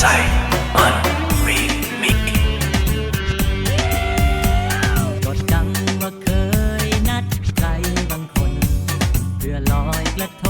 ใจมันรีมิกก็จำว่าเคยนัดใครบางคน เพื่อลอยกระทง